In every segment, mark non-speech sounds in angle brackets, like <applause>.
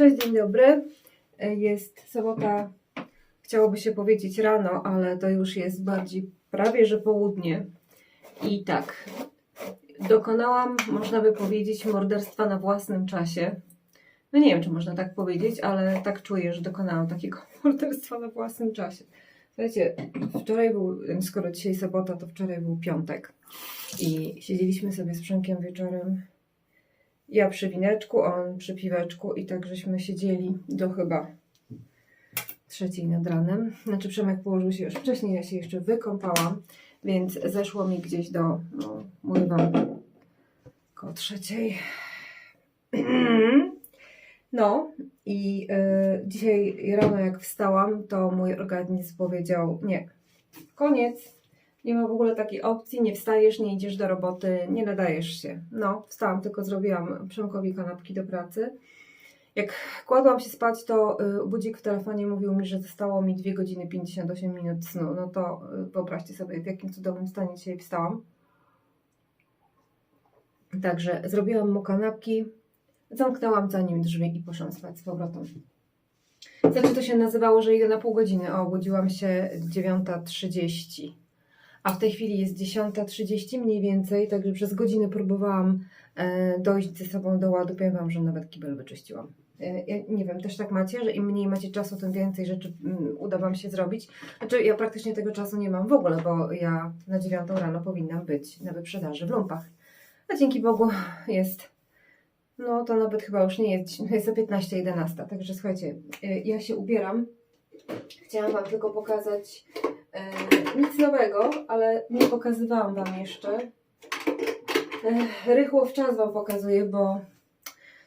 Cześć, dzień dobry. Jest sobota, chciałoby się powiedzieć rano, ale to już jest bardziej prawie że południe. I tak, dokonałam, można by powiedzieć, morderstwa na własnym czasie. No nie wiem, czy można tak powiedzieć, ale tak czuję, że dokonałam takiego <laughs> morderstwa na własnym czasie. Słuchajcie, wczoraj był, skoro dzisiaj sobota, to wczoraj był piątek. I siedzieliśmy sobie z Przemkiem wieczorem ja przy wineczku, on przy piweczku i tak żeśmy siedzieli do chyba trzeciej nad ranem. Znaczy Przemek położył się już wcześniej, ja się jeszcze wykąpałam, więc zeszło mi gdzieś do, no mówię wam, koło trzeciej. <clears throat> No i y, dzisiaj rano jak wstałam, to mój organizm powiedział nie, koniec, nie ma w ogóle takiej opcji, nie wstajesz, nie idziesz do roboty, nie nadajesz się. No, wstałam, tylko zrobiłam Przemkowi kanapki do pracy. Jak kładłam się spać, to y, budzik w telefonie mówił mi, że zostało mi 2 godziny 58 minut snu. No to y, wyobraźcie sobie, w jakim cudownym stanie dzisiaj wstałam. Także zrobiłam mu kanapki, zamknęłam za nim drzwi i poszłam spać z powrotem. Znaczy to się nazywało, że idę na pół godziny, a obudziłam się 9.30. A w tej chwili jest 10.30 mniej więcej, także przez godzinę próbowałam e, dojść ze sobą do ładu. Powiem Wam, że nawet kibel wyczyściłam. E, ja nie wiem, też tak macie, że im mniej macie czasu, tym więcej rzeczy mm, uda Wam się zrobić. Znaczy ja praktycznie tego czasu nie mam w ogóle, bo ja na 9 rano powinnam być na wyprzedaży w lumpach. A dzięki Bogu jest, no to nawet chyba już nie jest, jest o 15.11. Także słuchajcie, e, ja się ubieram. Chciałam Wam tylko pokazać E, nic nowego, ale nie pokazywałam Wam jeszcze. E, rychło w czas Wam pokazuję, bo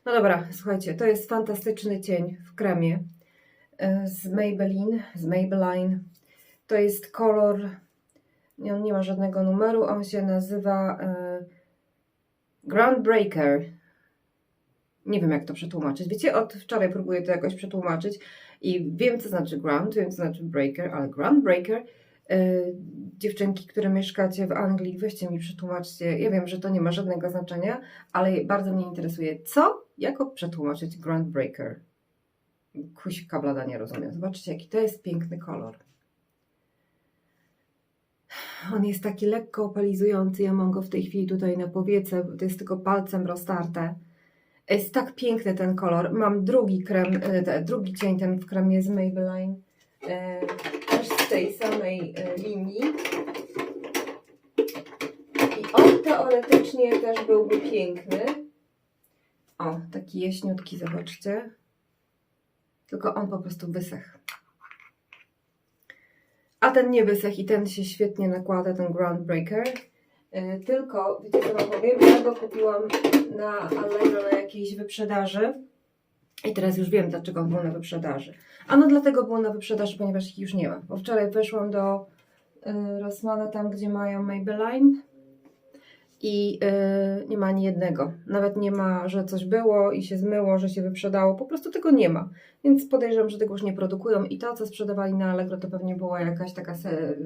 no dobra, słuchajcie, to jest fantastyczny cień w kremie e, z Maybelline, z Maybelline. To jest kolor, on nie ma żadnego numeru, on się nazywa e, Groundbreaker. Nie wiem, jak to przetłumaczyć. Wiecie, od wczoraj próbuję to jakoś przetłumaczyć i wiem, co znaczy ground, wiem, co znaczy breaker, ale groundbreaker. Yy, dziewczynki, które mieszkacie w Anglii, weźcie mi przetłumaczcie. Ja wiem, że to nie ma żadnego znaczenia, ale bardzo mnie interesuje, co, jako przetłumaczyć groundbreaker. Kuśka blada nie rozumiem. Zobaczcie, jaki to jest piękny kolor. On jest taki lekko opalizujący. Ja mam go w tej chwili tutaj na powiece. To jest tylko palcem roztarte. Jest tak piękny ten kolor. Mam drugi krem, e, drugi cień ten w kremie z Maybelline. E, też z tej samej e, linii. I on teoretycznie też byłby piękny. O, taki jaśniutki, zobaczcie. Tylko on po prostu wysechł. A ten nie wysechł i ten się świetnie nakłada, ten Groundbreaker. Tylko, wiecie co wam powiem, ja go kupiłam na Allegro na jakiejś wyprzedaży i teraz już wiem, dlaczego on był na wyprzedaży. A no dlatego był na wyprzedaży, ponieważ ich już nie ma. Bo wczoraj weszłam do y, Rossmana, tam gdzie mają Maybelline i y, nie ma ani jednego. Nawet nie ma, że coś było i się zmyło, że się wyprzedało. Po prostu tego nie ma. Więc podejrzewam, że tego już nie produkują. I to, co sprzedawali na Allegro, to pewnie była jakaś taka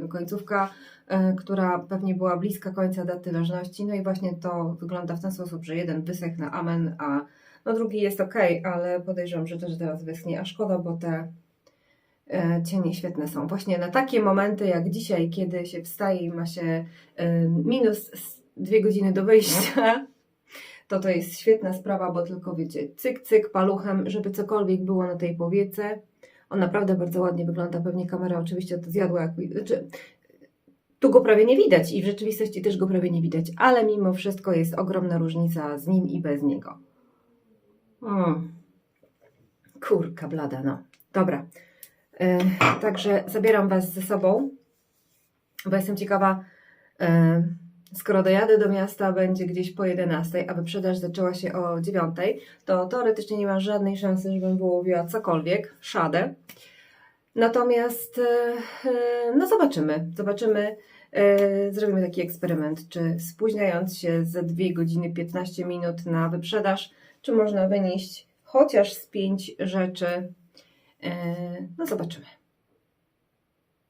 końcówka, y, która pewnie była bliska końca daty ważności. No i właśnie to wygląda w ten sposób, że jeden wysech na amen, a no drugi jest ok, ale podejrzewam, że też teraz wyschnie. A szkoda, bo te e, cienie świetne są. Właśnie na takie momenty jak dzisiaj, kiedy się wstaje i ma się e, minus dwie godziny do wyjścia, to to jest świetna sprawa, bo tylko wiecie, cyk, cyk, paluchem, żeby cokolwiek było na tej powiece. On naprawdę bardzo ładnie wygląda. Pewnie kamera oczywiście to zjadła. Jak, znaczy, tu go prawie nie widać i w rzeczywistości też go prawie nie widać, ale mimo wszystko jest ogromna różnica z nim i bez niego. Kurka blada, no. Dobra. Yy, także zabieram Was ze sobą, bo jestem ciekawa, yy, skoro dojadę do miasta, będzie gdzieś po 11, a wyprzedaż zaczęła się o 9, to teoretycznie nie ma żadnej szansy, żebym wyłowiła cokolwiek, szadę. Natomiast, yy, no zobaczymy, zobaczymy, zrobimy taki eksperyment, czy spóźniając się ze 2 godziny 15 minut na wyprzedaż, czy można wynieść chociaż z pięć rzeczy. No zobaczymy.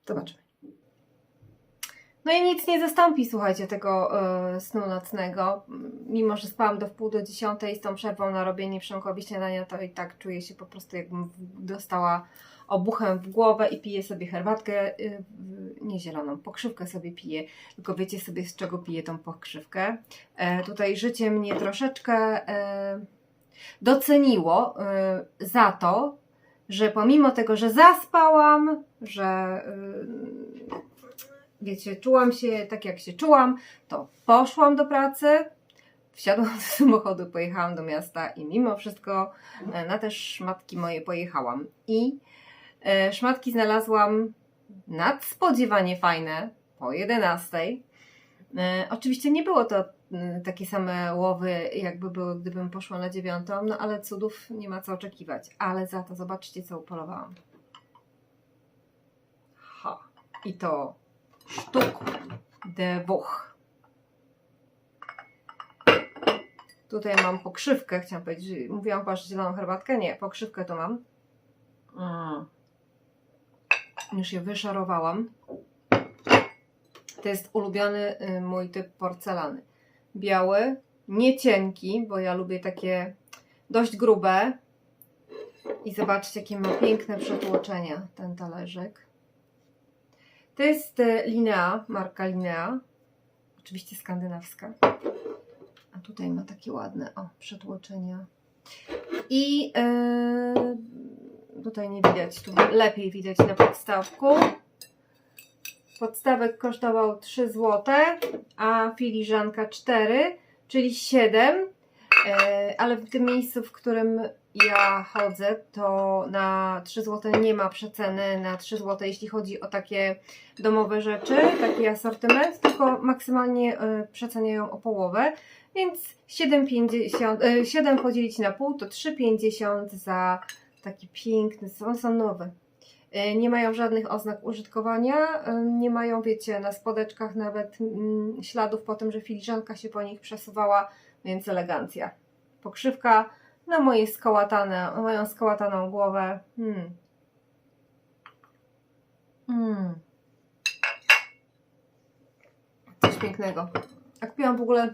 Zobaczymy. No i nic nie zastąpi, słuchajcie, tego e, snu nocnego. Mimo, że spałam do wpół do dziesiątej z tą przerwą na robienie przemkowi śniadania, to i tak czuję się po prostu jakbym dostała obuchem w głowę i piję sobie herbatkę, y, w- nie zieloną, pokrzywkę sobie piję, tylko wiecie sobie z czego piję tą pokrzywkę. E, tutaj życie mnie troszeczkę e, doceniło e, za to, że pomimo tego, że zaspałam, że y, wiecie, czułam się tak jak się czułam, to poszłam do pracy, wsiadłam do samochodu, pojechałam do miasta i mimo wszystko e, na te szmatki moje pojechałam. I e, szmatki znalazłam nadspodziewanie fajne po 11. E, oczywiście nie było to takie same łowy, jakby były, gdybym poszła na dziewiątą, no ale cudów nie ma co oczekiwać. Ale za to zobaczcie, co upolowałam. Ha. I to sztuk dwóch. Tutaj mam pokrzywkę, chciałam powiedzieć. Mówiłam że zieloną herbatkę. Nie, pokrzywkę to mam. Mm. Już je wyszarowałam. To jest ulubiony y, mój typ porcelany. Biały, nie cienki, bo ja lubię takie dość grube. I zobaczcie, jakie ma piękne przetłoczenia ten talerzyk. To jest e, Linea, marka Linea. Oczywiście skandynawska. A tutaj ma takie ładne, o, przetłoczenia. I e, tutaj nie widać, tu lepiej widać na podstawku. Podstawek kosztował 3 zł, a filiżanka 4, czyli 7. E, ale w tym miejscu, w którym ja chodzę, to na 3 zł nie ma przeceny na 3 zł, jeśli chodzi o takie domowe rzeczy, taki asortyment, tylko maksymalnie e, przeceniają o połowę. Więc 7,50, e, 7 podzielić na pół to 3,50 za taki piękny, są, są nowe. E, Nie mają żadnych oznak użytkowania, e, nie mają, wiecie, na spodeczkach nawet mm, śladów po tym, że filiżanka się po nich przesuwała, więc elegancja. Pokrzywka na moje skołatane, moją skołataną głowę. Hmm. Mm. Coś pięknego. A kupiłam w ogóle.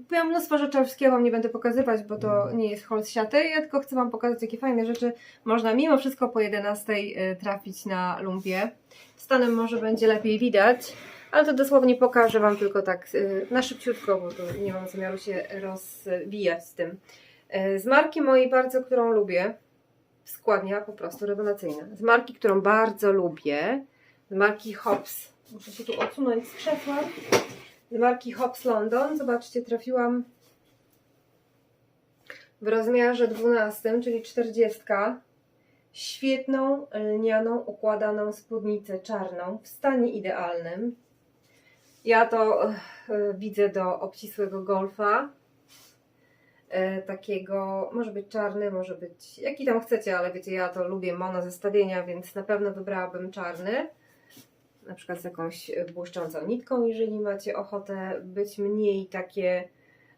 Kupiłam mnóstwo rzeczy, wszystkiego Wam nie będę pokazywać, bo to nie jest hol z siaty. Ja tylko chcę Wam pokazać, jakie fajne rzeczy można mimo wszystko po 11 y, trafić na lumpie. Stanem może będzie lepiej widać, ale to dosłownie pokażę Wam tylko tak y, na szybciutko, bo to nie mam zamiaru się rozwijać z tym. Y, Z marki mojej bardzo, którą lubię, składnia po prostu rewelacyjna. Z marki, którą bardzo lubię, z marki Hobbs. Muszę się tu odsunąć z krzesła. Z marki Hobbs London. Zobaczcie, trafiłam w rozmiarze 12, czyli 40. Świetną, lnianą, układaną spódnicę czarną w stanie idealnym. Ja to e, widzę do obcisłego golfa. E, takiego, może być czarny, może być jaki tam chcecie, ale wiecie, ja to lubię mono zestawienia, więc na pewno wybrałabym czarny. Na przykład z jakąś e, błyszczącą nitką, jeżeli macie ochotę być mniej takie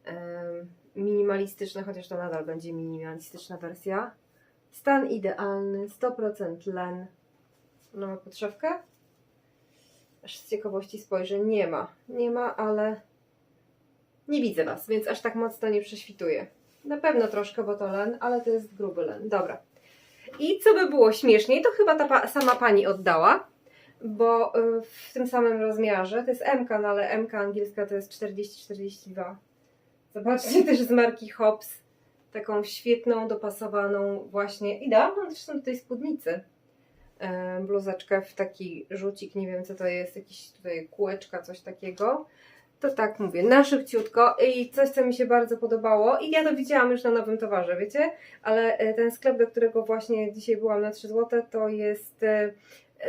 em, minimalistyczne, chociaż to nadal będzie minimalistyczna wersja. Stan idealny, 100% len. Ona ma podszewkę? Aż z ciekawości spojrzę. Nie ma. Nie ma, ale nie widzę Was, więc aż tak mocno nie prześwituję. Na pewno troszkę, bo to len, ale to jest gruby len. Dobra. I co by było śmieszniej, to chyba ta pa sama pani oddała, bo y, w tym samym rozmiarze, to jest MK, no ale MK angielska to jest 40-42. Zobaczcie też z marki Hobbs, taką świetną, dopasowaną właśnie, idealną zresztą do tej spódnicy, bluzeczkę w taki rzucik, nie wiem co to jest, jakiś tutaj kółeczka, coś takiego. To tak mówię, na szybciutko i coś, co mi się bardzo podobało i ja to widziałam już na nowym towarze, wiecie? Ale e, ten sklep, do którego właśnie dzisiaj byłam na 3 zł, to jest e,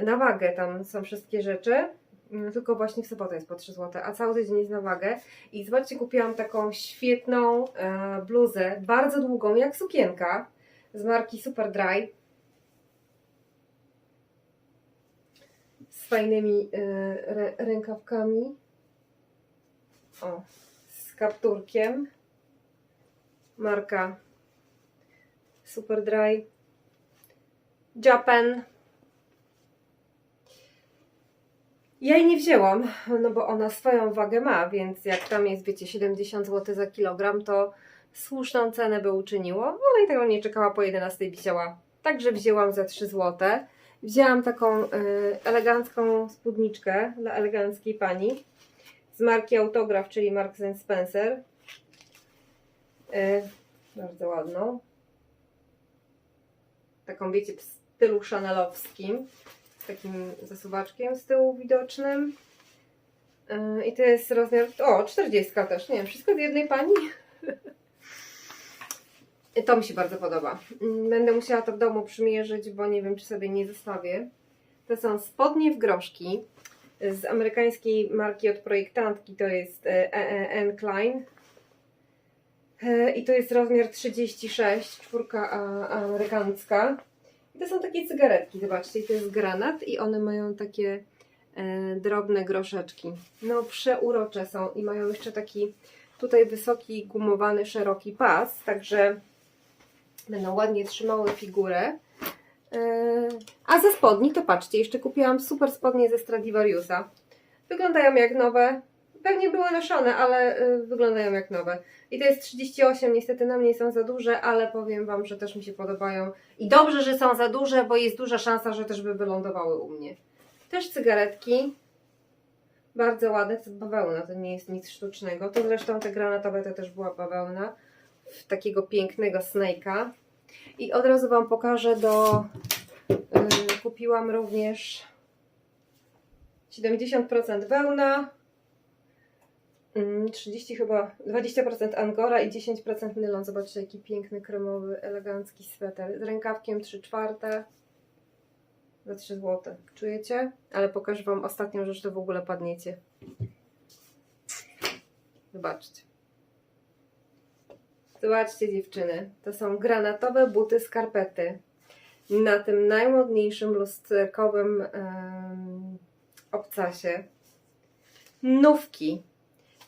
na wagę, tam są wszystkie rzeczy. Mm, Tylko właśnie w sobotę jest po 3 zł, a cały tydzień jest na wagę. I zobaczcie, kupiłam taką świetną e, bluzę, bardzo długą, jak sukienka, z marki Super Dry. Z fajnymi rę, rękawkami. O, z kapturkiem. Marka Super Dry. Japan. Ja jej nie wzięłam, no bo ona swoją wagę ma, więc jak tam jest, wiecie, 70 zł za kilogram, to słuszną cenę by uczyniło. Ona i tego nie czekała, po 11 wisiała. Także wzięłam za 3 zł. Wzięłam taką y, elegancką spódniczkę dla eleganckiej pani z marki Autograph, czyli Marks Spencer. Y, bardzo ładną. Taką, wiecie, w stylu chanelowskim. Z takim zasuwaczkiem z tyłu widocznym. Y, I to jest rozmiar. O, 40 też. Nie wiem, wszystko z jednej pani. <laughs> To mi się bardzo podoba. Mm, Będę musiała to w domu przymierzyć, bo nie wiem, czy sobie nie zostawię. To są spodnie w groszki z amerykańskiej marki od projektantki. To jest e, e, Klein. E, I to jest rozmiar 36, czwórka amerykańska. I to są takie cygaretki, zobaczcie, to jest granat i one mają takie e, drobne groszeczki. No przeurocze są i mają jeszcze taki tutaj wysoki, gumowany, szeroki pas, także będą ładnie trzymały figurę. Yy, A ze spodni to patrzcie, jeszcze kupiłam super spodnie ze Stradivariusa. Wyglądają jak nowe. Pewnie były noszone, ale yy, wyglądają jak nowe. I to jest 38, niestety na mnie są za duże, ale powiem Wam, że też mi się podobają. I dobrze, że są za duże, bo jest duża szansa, że też by wylądowały u mnie. Też cygaretki. Bardzo ładne, to jest bawełna, to nie jest nic sztucznego. To zresztą te granatowe to też była bawełna. W takiego pięknego snake'a. I od razu Wam pokażę do... Yy, kupiłam również 70% wełna, mm, 30 chyba, 20% angora i 10% nylon. Zobaczcie jaki piękny, kremowy, elegancki sweter. Z rękawkiem 3 czwarte za 3 zł. Czujecie? Ale pokażę Wam ostatnią rzecz, to w ogóle padniecie. Zobaczcie. Zobaczcie dziewczyny, to są granatowe buty skarpety na tym najmodniejszym lusterkowym em, obcasie. Nówki.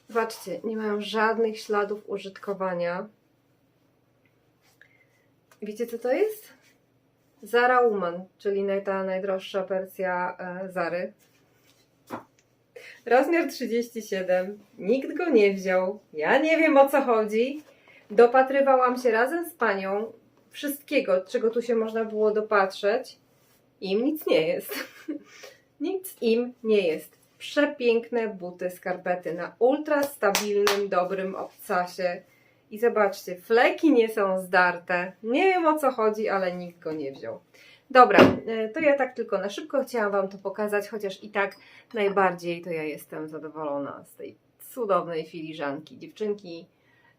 Zobaczcie, nie mają żadnych śladów użytkowania. Wiecie co to jest? Zara Woman, czyli ta najdroższa wersja e, Zary. Rozmiar 37. Nikt go nie wziął. Ja nie wiem o co chodzi. Dopatrywałam się razem z panią wszystkiego, czego tu się można było dopatrzeć. Im nic nie jest. <laughs> nic im nie jest. Przepiękne buty, skarpety na ultra stabilnym, dobrym obcasie. I zobaczcie, fleki nie są zdarte. Nie wiem o co chodzi, ale nikt go nie wziął. Dobra, e, to ja tak tylko na szybko chciałam Wam to pokazać, chociaż i tak najbardziej to ja jestem zadowolona z tej cudownej filiżanki. Dziewczynki,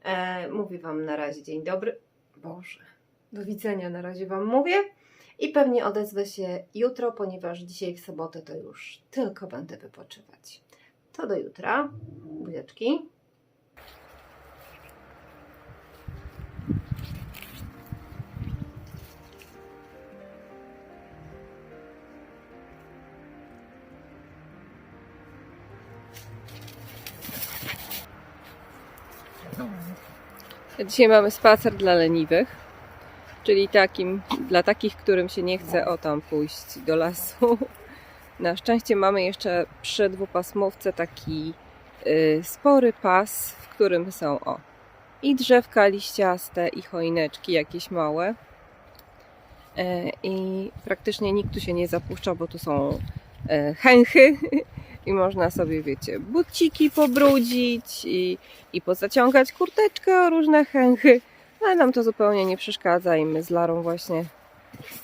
e, mówię Wam na razie dzień dobry. Boże, do widzenia na razie Wam mówię. I pewnie odezwę się jutro, ponieważ dzisiaj w sobotę to już tylko będę wypoczywać. To do jutra. Buziaczki. Dzisiaj mamy spacer dla leniwych, czyli takim, dla takich, którym się nie chce o tam pójść do lasu. <laughs> Na szczęście mamy jeszcze przy dwupasmówce taki y, spory pas, w którym są o i drzewka liściaste, i choineczki jakieś małe. E, I praktycznie nikt tu się nie zapuszcza, bo tu są e, chęchy <laughs> i można sobie, wiecie, buciki pobrudzić i, i pozaciągać kurteczkę o różne chęchy, ale nam to zupełnie nie przeszkadza i my z Larą właśnie,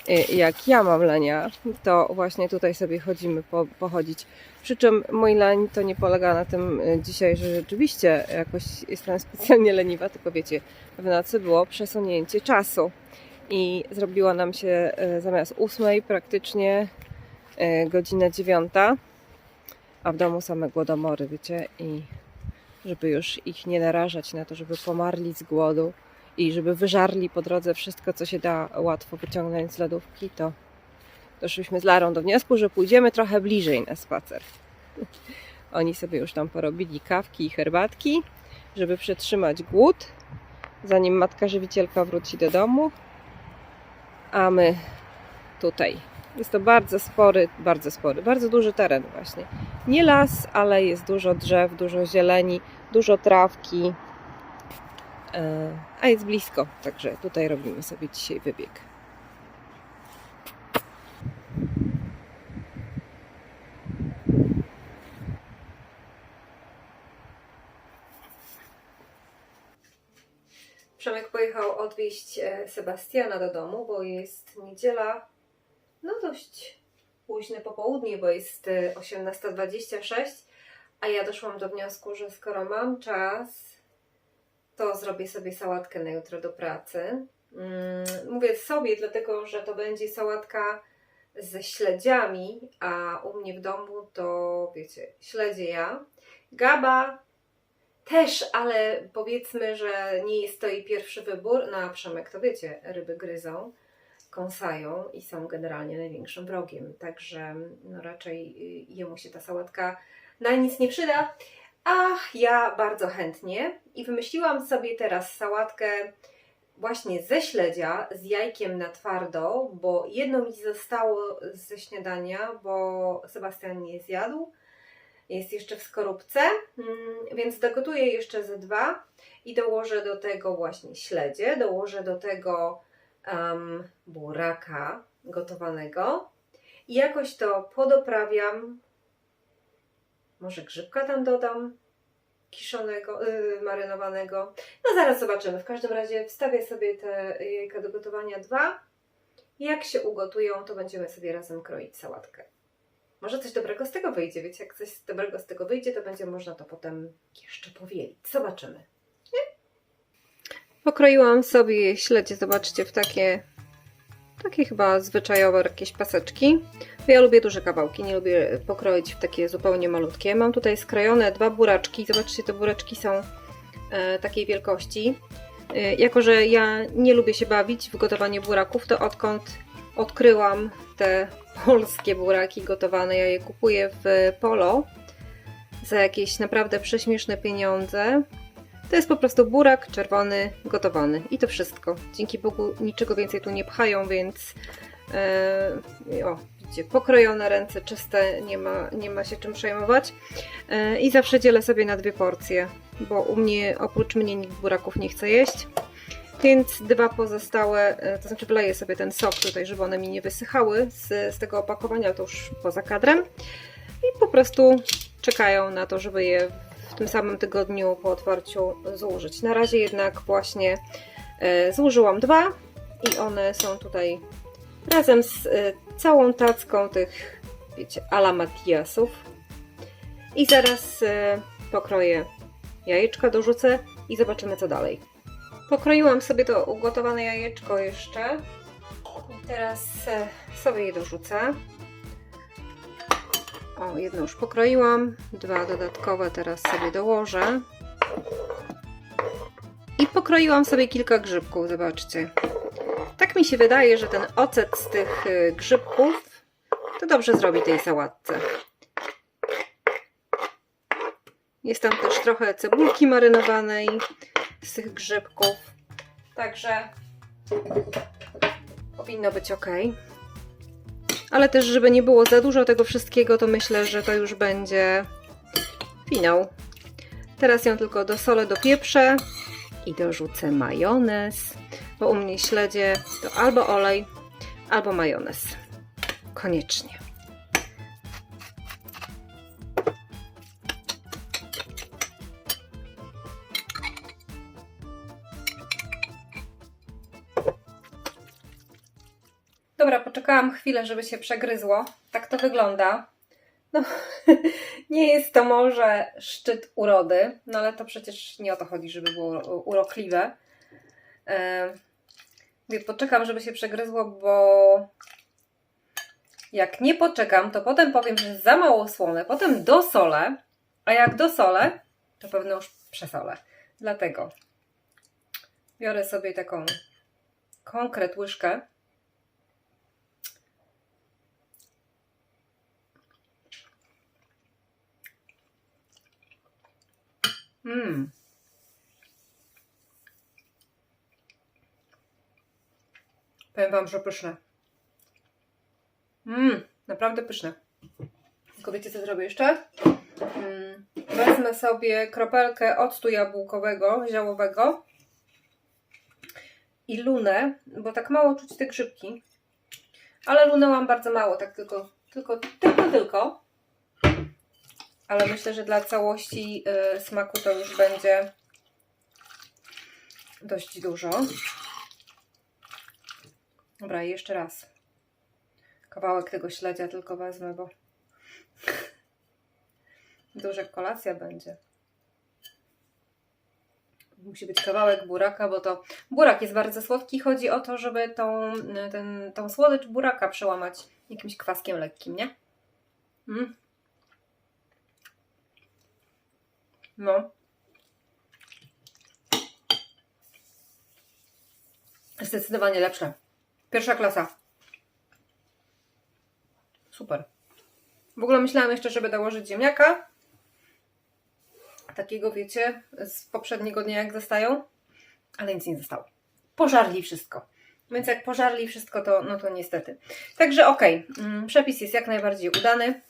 y, jak ja mam lenia, to właśnie tutaj sobie chodzimy po, pochodzić. Przy czym mój leń to nie polega na tym y, dzisiaj, że rzeczywiście jakoś jestem <laughs> specjalnie leniwa, tylko wiecie, w nocy było przesunięcie czasu i zrobiła nam się y, zamiast ósmej praktycznie godzina dziewiąta a w domu same głodomory, wiecie, i żeby już ich nie narażać na to, żeby pomarli z głodu i żeby wyżarli po drodze wszystko, co się da łatwo wyciągnąć z lodówki, to doszliśmy z Larą do wniosku, że pójdziemy trochę bliżej na spacer. <laughs> Oni sobie już tam porobili kawki i herbatki, żeby przetrzymać głód, zanim matka żywicielka wróci do domu, a my tutaj Jest to bardzo spory, bardzo spory, bardzo duży teren właśnie. Nie las, ale jest dużo drzew, dużo zieleni, dużo trawki. E, A jest blisko, także tutaj robimy sobie dzisiaj wybieg. Przemek pojechał odwieźć e, Sebastiana do domu, bo jest niedziela, no dość późne popołudnie, bo jest e, 18.26, a ja doszłam do wniosku, że skoro mam czas, to zrobię sobie sałatkę na jutro do pracy. Mm, Mówię sobie, dlatego że to będzie sałatka ze śledziami, a u mnie w domu to, wiecie, śledzie ja. Gaba też, ale powiedzmy, że nie jest to jej pierwszy wybór. No a Przemek to wiecie, ryby gryzą, kąsają i są generalnie największym wrogiem. Także no raczej y, jemu się ta sałatka na nic nie przyda. A ja bardzo chętnie i wymyśliłam sobie teraz sałatkę właśnie ze śledzia z jajkiem na twardo, bo jedno mi zostało ze śniadania, bo Sebastian nie zjadł. Jest jeszcze w skorupce, mm, więc dogotuję jeszcze ze dwa i dołożę do tego właśnie śledzie, dołożę do tego um, buraka gotowanego i jakoś to podoprawiam. Może grzybka tam dodam, kiszonego, yy, marynowanego. No zaraz zobaczymy. W każdym razie wstawię sobie te jajka do gotowania dwa. Jak się ugotują, to będziemy sobie razem kroić sałatkę. Może coś dobrego z tego wyjdzie. Wiecie, jak coś dobrego z tego wyjdzie, to będzie można to potem jeszcze powielić. Zobaczymy. Pokroiłam sobie śledzie, zobaczcie, w takie, takie chyba zwyczajowe jakieś paseczki. Ja lubię duże kawałki, nie lubię pokroić w takie zupełnie malutkie. Mam tutaj skrojone dwa buraczki. Zobaczcie, te buraczki są e, takiej wielkości. E, jako, że ja nie lubię się bawić w gotowanie buraków, to odkąd odkryłam te polskie buraki gotowane, ja je kupuję w Polo za jakieś naprawdę prześmieszne pieniądze. To jest po prostu burak czerwony gotowany i to wszystko. Dzięki Bogu niczego więcej tu nie pchają, więc e, o, widzicie, pokrojone ręce czyste, nie ma, nie ma się czym przejmować. E, I zawsze dzielę sobie na dwie porcje, bo u mnie oprócz mnie nikt buraków nie chce jeść. Więc dwa pozostałe, e, to znaczy wleję sobie ten sok tutaj, żeby one mi nie wysychały z, z tego opakowania, to już poza kadrem. I po prostu czekają na to, żeby je w tym samym tygodniu po otwarciu złożyć. Na razie jednak właśnie e, złożyłam dwa i one są tutaj razem z e, całą tacką tych, wiecie, ala Matiasów. I zaraz e, pokroję jajeczka, dorzucę i zobaczymy co dalej. Pokroiłam sobie to ugotowane jajeczko jeszcze i teraz sobie je dorzucę. O, jedno już pokroiłam, dwa dodatkowe teraz sobie dołożę. I pokroiłam sobie kilka grzybków, zobaczcie. Tak mi się wydaje, że ten ocet z tych y, grzybków to dobrze zrobi tej sałatce. Jest tam też trochę cebulki marynowanej z tych grzybków. Także powinno być ok. Ale też, żeby nie było za dużo tego wszystkiego, to myślę, że to już będzie finał. Teraz ją tylko dosolę, dopieprzę i dorzucę majonez, bo u mnie śledzie to albo olej, albo majonez. Koniecznie. Dobra, poczekałam chwilę, żeby się przegryzło. Tak to wygląda. No, <laughs> nie jest to może szczyt urody, no ale to przecież nie o to chodzi, żeby było urokliwe. Mówię, poczekam, żeby się przegryzło, bo jak nie poczekam, to potem powiem, że za mało słone, potem dosolę, a jak dosolę, to pewno już przesolę. Dlatego biorę sobie taką konkret łyżkę Mmm. Powiem Wam, że pyszne. Mmm, naprawdę pyszne. Tylko wiecie co zrobię jeszcze? Mm, wezmę sobie kropelkę octu jabłkowego, ziołowego i lunę, bo tak mało czuć te grzybki. Ale lunę mam bardzo mało, tak tylko, tylko, tylko, tylko. Ale myślę, że dla całości y, smaku to już będzie dość dużo. Dobra, i jeszcze raz. Kawałek tego śledzia tylko wezmę, bo <laughs> duża kolacja będzie. Musi być kawałek buraka, bo to burak jest bardzo słodki. Chodzi o to, żeby tą, ten, tą słodycz buraka przełamać jakimś kwaskiem lekkim, nie? Mm. No. Zdecydowanie lepsze. Pierwsza klasa. Super. W ogóle myślałam jeszcze, żeby dołożyć ziemniaka. Takiego, wiecie, z poprzedniego dnia jak zostają. Ale nic nie zostało. Pożarli wszystko. Więc jak pożarli wszystko, to no to niestety. Także okej, mm, przepis jest jak najbardziej udany.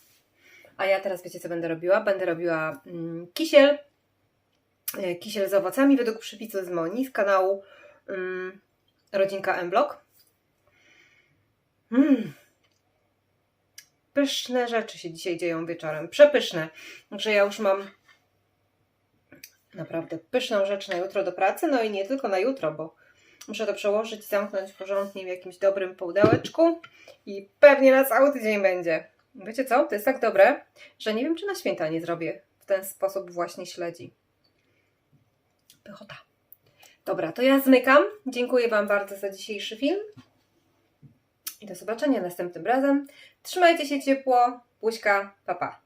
A ja teraz wiecie, co będę robiła? Będę robiła mm, kisiel. e, Kisiel z owocami według przepisu z Moni z kanału mm, Rodzinka M-Block. Mm. Pyszne rzeczy się dzisiaj dzieją wieczorem. Przepyszne. Także ja już mam naprawdę pyszną rzecz na jutro do pracy. No i nie tylko na jutro, bo muszę to przełożyć, zamknąć porządnie w jakimś dobrym pudełeczku i pewnie na cały tydzień będzie. Wiecie co? To jest tak dobre, że nie wiem, czy na święta nie zrobię w ten sposób właśnie śledzi. Pychota. Dobra, to ja zmykam. Dziękuję Wam bardzo za dzisiejszy film. I do zobaczenia następnym razem. Trzymajcie się ciepło. Buźka, papa. Pa.